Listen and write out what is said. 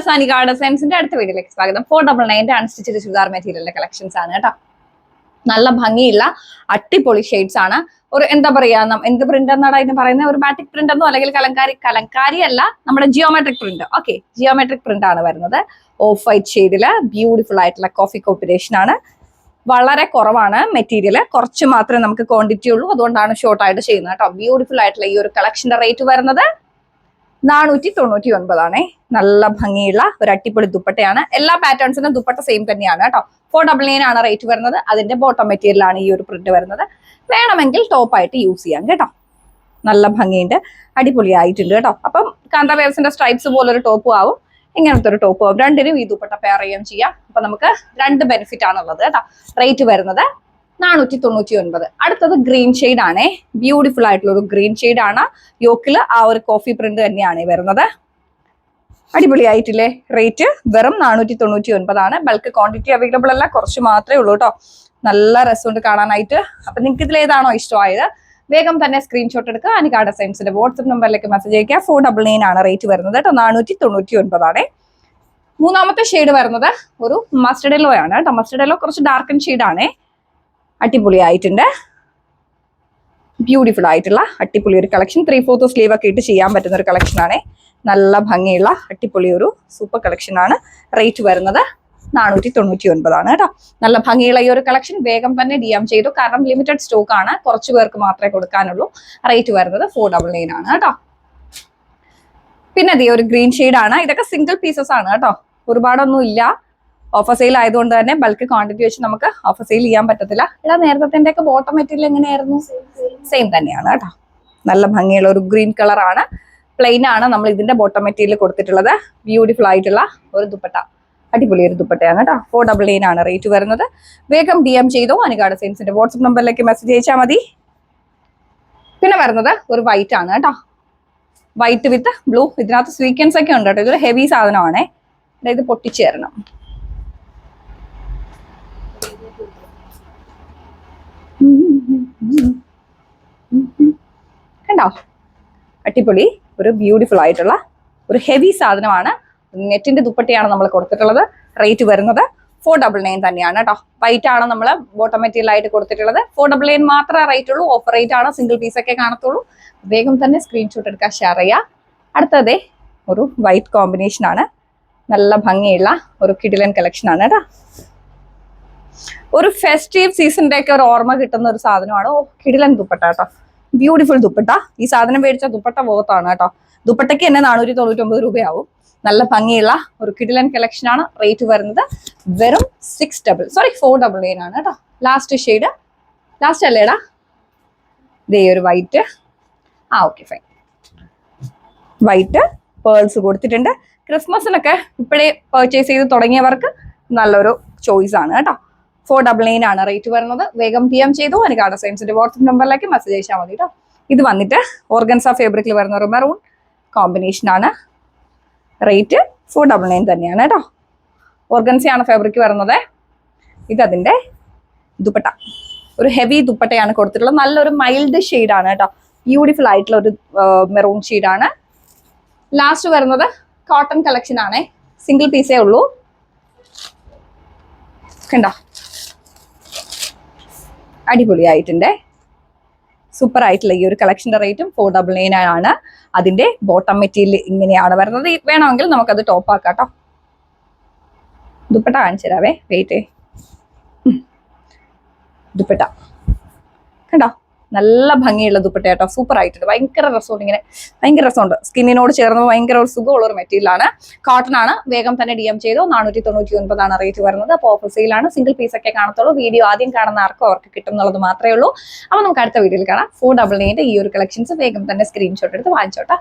Viewers garden ഡിസൈൻസിന്റെ അടുത്ത വീഡിയോയിലേക്ക് സ്വാഗതം. ഫോർ ഡബിൾ നയന്റെ അൺസ്റ്റിച്ചഡ് ചുരിദാർ മെറ്റീരിയലിന്റെ കളക്ഷൻസ് ആണ് കേട്ടോ. നല്ല ഭംഗിയുള്ള അട്ടിപൊളി ഷെയ്ഡ്സ് ആണ്. ഒരു എന്താ പറയാ എന്ത് പ്രിന്റ് എന്നാണ് അതിന് പറയുന്നത്? ഒരു മാറ്റിക് പ്രിന്റ് എന്നോ അല്ലെങ്കിൽ കലങ്കാരി കലങ്കാരി അല്ല നമ്മുടെ geometric print okay geometric print ആണ് വരുന്നത്. ഓഫ് വൈറ്റ് ഷെയ്ഡിൽ ബ്യൂട്ടിഫുൾ ആയിട്ടുള്ള കോഫി കോമ്പിനേഷൻ ആണ്. വളരെ കുറവാണ് മെറ്റീരിയൽ കുറച്ച് മാത്രമേ നമുക്ക് ക്വാണ്ടിറ്റി ഉള്ളൂ. അതുകൊണ്ടാണ് ഷോർട്ട് ആയിട്ട് ചെയ്യുന്നത് കേട്ടോ. ബ്യൂട്ടിഫുൾ ആയിട്ടുള്ള ഈ ഒരു കളക്ഷന്റെ റേറ്റ് വരുന്നത് നാനൂറ്റി തൊണ്ണൂറ്റി ഒൻപതാണേ നല്ല ഭംഗിയുള്ള ഒരു അട്ടിപ്പൊളി ദുപ്പട്ടയാണ്. എല്ലാ പാറ്റേൺസിനും ദുപ്പട്ട സെയിം തന്നെയാണ് കേട്ടോ. ഫോർ ഡബിൾ നയൻ ആണ് റേറ്റ് വരുന്നത്. അതിന്റെ ബോട്ടം മെറ്റീരിയൽ ആണ് ഈ ഒരു പ്രിന്റ് വരുന്നത്. വേണമെങ്കിൽ ടോപ്പായിട്ട് യൂസ് ചെയ്യാം കേട്ടോ. നല്ല ഭംഗിയുണ്ട്. അടിപൊളിയായിട്ടുണ്ട് കേട്ടോ. അപ്പം കാന്ത വേവ്സിന്റെ സ്ട്രൈപ്സ് പോലൊരു ടോപ്പും ആവും. ഇങ്ങനത്തെ ഒരു ടോപ്പും ആവും. രണ്ടിനും ഈ ദുപ്പട്ട പെയർ ചെയ്യാൻ ചെയ്യാം. അപ്പൊ നമുക്ക് രണ്ട് ബെനിഫിറ്റ് ആണുള്ളത് കേട്ടോ. റേറ്റ് വരുന്നത് നാനൂറ്റി തൊണ്ണൂറ്റി ഒൻപത് അടുത്തത് ഗ്രീൻ ഷെയ്ഡ് ആണേ. ബ്യൂട്ടിഫുൾ ആയിട്ടുള്ള ഒരു ഗ്രീൻ ഷെയ്ഡ് ആണ്. യോക്കിൽ ആ ഒരു കോഫി പ്രിന്റ് തന്നെയാണ് വരുന്നത്. അടിപൊളിയായിട്ടില്ലേ? റേറ്റ് വെറും നാനൂറ്റി തൊണ്ണൂറ്റി ഒൻപതാണ് ബൾക്ക് ക്വാണ്ടിറ്റി അവൈലബിൾ അല്ല. കുറച്ച് മാത്രമേ ഉള്ളൂ കേട്ടോ നല്ല രസമുണ്ട് കാണാനായിട്ട്. അപ്പൊ നിങ്ങൾക്ക് ഇതിൽ ഏതാണോ ഇഷ്ടമായത്? വേഗം തന്നെ സ്ക്രീൻഷോട്ട് എടുക്കുക. അനിക ഡിസൈൻസിന്റെ വാട്സപ്പ് നമ്പറിലേക്ക് മെസ്സേജ് അയക്കുക ഫോർ ഡബിൾ നയൻ ആണ് റേറ്റ് വരുന്നത് കേട്ടോ നാനൂറ്റി തൊണ്ണൂറ്റി ഒൻപതാണ് മൂന്നാമത്തെ ഷെയ്ഡ് വരുന്നത് ഒരു മസ്റ്റർഡ് യെല്ലോ ആണ് കേട്ടോ മസ്റ്റർഡ് യെല്ലോ കുറച്ച് ഡാർക്കൻ ഷെയ്ഡ് അടിപൊളിയായിട്ടുണ്ട്. ബ്യൂട്ടിഫുൾ ആയിട്ടുള്ള അടിപൊളി ഒരു കളക്ഷൻ ത്രീ ഫോർത്ത് സ്ലീവ് ഒക്കെ ഇട്ട് ചെയ്യാൻ പറ്റുന്ന ഒരു കളക്ഷൻ ആണ്. നല്ല ഭംഗിയുള്ള അടിപൊളി ഒരു സൂപ്പർ കളക്ഷൻ ആണ് റേറ്റ് വരുന്നത് നാനൂറ്റി തൊണ്ണൂറ്റി ഒൻപതാണ് കേട്ടോ. നല്ല ഭംഗിയുള്ള ഈ ഒരു കളക്ഷൻ വേഗം തന്നെ ഡി എം ചെയ്തു. കാരണം ലിമിറ്റഡ് സ്റ്റോക്ക് ആണ്. കുറച്ച് പേർക്ക് മാത്രമേ കൊടുക്കാനുള്ളൂ. റേറ്റ് വരുന്നത് ഫോർ ഡബിൾ നയൻ ആണ് കേട്ടോ. പിന്നെ ഇതേ ഒരു ഗ്രീൻ ഷെയ്ഡ് ആണ്. ഇതൊക്കെ സിംഗിൾ പീസസ് ആണ് കേട്ടോ. ഒരുപാടൊന്നും ഇല്ല ഓഫർ സെയിൽ ആയതുകൊണ്ട് തന്നെ ബൾക്ക് ക്വാണ്ടിറ്റി വെച്ച് നമുക്ക് ഓഫർ സെയിൽ ചെയ്യാൻ പറ്റത്തില്ല. എടാ നേരത്തെ ഒക്കെ ബോട്ടം മെറ്റീരിയൽ എങ്ങനെയായിരുന്നു? സെയിം തന്നെയാണ് കേട്ടോ. നല്ല ഭംഗിയുള്ള ഒരു ഗ്രീൻ കളർ ആണ്. പ്ലെയിൻ ആണ് നമ്മൾ ഇതിന്റെ ബോട്ടം മെറ്റീരിയൽ കൊടുത്തിട്ടുള്ളത്. ബ്യൂട്ടിഫുൾ ആയിട്ടുള്ള ഒരു ദുപ്പട്ട. അടിപൊളി ഒരു ദുപ്പട്ടയാണ് കേട്ടോ. ഫോർ ഡബിൾ നയൻ ആണ് റേറ്റ് വരുന്നത്. വേഗം ഡി എം ചെയ്തോ അനുകാട് സെയിൻസിന്റെ വാട്സപ്പ് നമ്പറിലേക്ക് മെസ്സേജ് അയച്ചാൽ മതി. പിന്നെ വരുന്നത് ഒരു വൈറ്റ് ആണ് കേട്ടോ. വൈറ്റ് വിത്ത് ബ്ലൂ ഇതിനകത്ത് സ്വീക്വൻസ് ഒക്കെ ഉണ്ട് കേട്ടോ. ഇതൊരു ഹെവി സാധനമാണേ. ഇത് പൊട്ടിച്ചു കണ്ടോ? അടിപൊളി ഒരു ബ്യൂട്ടിഫുൾ ആയിട്ടുള്ള ഒരു ഹെവി സാധനമാണ്. നെറ്റിന്റെ ദുപ്പട്ടയാണ് നമ്മൾ കൊടുത്തിട്ടുള്ളത്. റേറ്റ് വരുന്നത് ഫോർ ഡബിൾ നയൻ തന്നെയാണ് കേട്ടോ. വൈറ്റ് ആണ് നമ്മൾ ബോട്ടം മെറ്റീരിയൽ ആയിട്ട് കൊടുത്തിട്ടുള്ളത്. ഫോർ ഡബിൾ നയൻ മാത്രമേ റേറ്റ് ഉള്ളൂ. ഓഫർ റേറ്റ് ആണ്. സിംഗിൾ പീസ് ഒക്കെ കാണത്തുള്ളൂ. വേഗം തന്നെ സ്ക്രീൻഷോട്ട് എടുക്കാൻ ഷെയർ ചെയ്യുക അടുത്തതേ ഒരു വൈറ്റ് കോമ്പിനേഷൻ ആണ്. നല്ല ഭംഗിയുള്ള ഒരു കിഡിലൻ കളക്ഷൻ ആണ് കേട്ടോ. ഒരു ഫെസ്റ്റീവ് സീസണിന്റെ ഒക്കെ ഒരു ഓർമ്മ കിട്ടുന്ന ഒരു സാധനമാണ്. ഓ കിടിലൻ ദുപ്പട്ട കേട്ടോ. ബ്യൂട്ടിഫുൾ ദുപ്പട്ട. ഈ സാധനം മേടിച്ച ദുപ്പട്ട പോകത്താണ് കേട്ടോ. ദുപ്പട്ടയ്ക്ക് തന്നെ നാനൂറ്റി തൊണ്ണൂറ്റൊമ്പത് രൂപയാവും. നല്ല ഭംഗിയുള്ള ഒരു കിടിലൻ കളക്ഷൻ ആണ് റേറ്റ് വരുന്നത് വെറും six double sorry four double nine ആണ് കേട്ടോ. ലാസ്റ്റ് ഷെയ്ഡ് ലാസ്റ്റ് അല്ലേടാ? ദേ ഒരു വൈറ്റ് ആ ഓക്കെ ഫൈൻ വൈറ്റ് പേൾസ് കൊടുത്തിട്ടുണ്ട്. ക്രിസ്മസിനൊക്കെ ഇപ്പോഴേ പർച്ചേസ് ചെയ്ത് തുടങ്ങിയവർക്ക് നല്ലൊരു ചോയ്സ് ആണ് കേട്ടോ. ഫോർ ഡബിൾ നയൻ ആണ് റേറ്റ് വരുന്നത്. വേഗം പി എം ചെയ്തു. എനിക്ക് സയൻസിന്റെ വാട്സപ്പ് നമ്പറിലേക്ക് മെസ്സേജ് അയച്ചാൽ മതി കേട്ടോ ഇത് വന്നിട്ട് ഓർഗൻസ ഫേബ്രിക്കിൽ വരുന്ന ഒരു മെറൂൺ കോമ്പിനേഷൻ ആണ്. റേറ്റ് ഫോർ ഡബിൾ നയൻ തന്നെയാണ് കേട്ടോ ഓർഗൻസയാണ് ഫാബ്രിക് വരുന്നത്. ഇതതിന്റെ ദുപ്പട്ട. ഒരു ഹെവി ദുപ്പട്ടയാണ് കൊടുത്തിട്ടുള്ളത്. നല്ലൊരു മൈൽഡ് ആണ് കേട്ടോ ബ്യൂട്ടിഫുൾ ആയിട്ടുള്ള ഒരു മെറൂൺ ആണ്. ലാസ്റ്റ് വരുന്നത് കോട്ടൺ കളക്ഷൻ ആണേ. സിംഗിൾ പീസേ ഉള്ളൂ. കണ്ടോ? അടിപൊളിയായിട്ടുണ്ട്. സൂപ്പർ ആയിട്ടുള്ള ഈ ഒരു കളക്ഷന്റെ റേറ്റും ഫോർ ഡബിൾ നയൻ ആണ്. അതിന്റെ ബോട്ടം മെറ്റീരിയൽ ഇങ്ങനെയാണ് വരുന്നത്. വേണമെങ്കിൽ നമുക്കത് ടോപ്പ് ആക്കാം കേട്ടോ ദുപ്പട്ട കാണിച്ചു തരാവേ. വെയിറ്റ് ദുപ്പട്ട. കണ്ടോ? നല്ല ഭംഗിയുള്ള ദുപ്പട്ട കേട്ടോ. സൂപ്പർ ആയിട്ടുണ്ട്. ഭയങ്കര രസമുണ്ട് ഇങ്ങനെ. ഭയങ്കര രസമുണ്ട്. സ്കിന്നിനോട് ചേർന്ന് ഭയങ്കര ഒരു സുഖമുള്ള ഒരു മെറ്റീരിയൽ ആണ്. കോട്ടൺ ആണ്. വേഗം തന്നെ ഡി എം ചെയ്തോ നാനൂറ്റി തൊണ്ണൂറ്റി ഒൻപതാണ് റേറ്റ് വരുന്നത് അപ്പോൾ ഓഫർ സെയിലാണ് സിംഗിൾ പീസ് ഒക്കെ കാണത്തുള്ളൂ. വീഡിയോ ആദ്യം കാണുന്ന ആർക്കും അവർക്ക് കിട്ടുന്നുള്ളത് മാത്രമേ ഉള്ളൂ. അപ്പോൾ നമുക്ക് അടുത്ത വീഡിയോയിൽ കാണാം. ഫോർ ഡബിൾ നൈന്റെ ഈ ഒരു കളക്ഷൻസ് വേഗം തന്നെ സ്ക്രീൻഷോട്ട് എടുത്ത് വാങ്ങിച്ചോട്ടെ.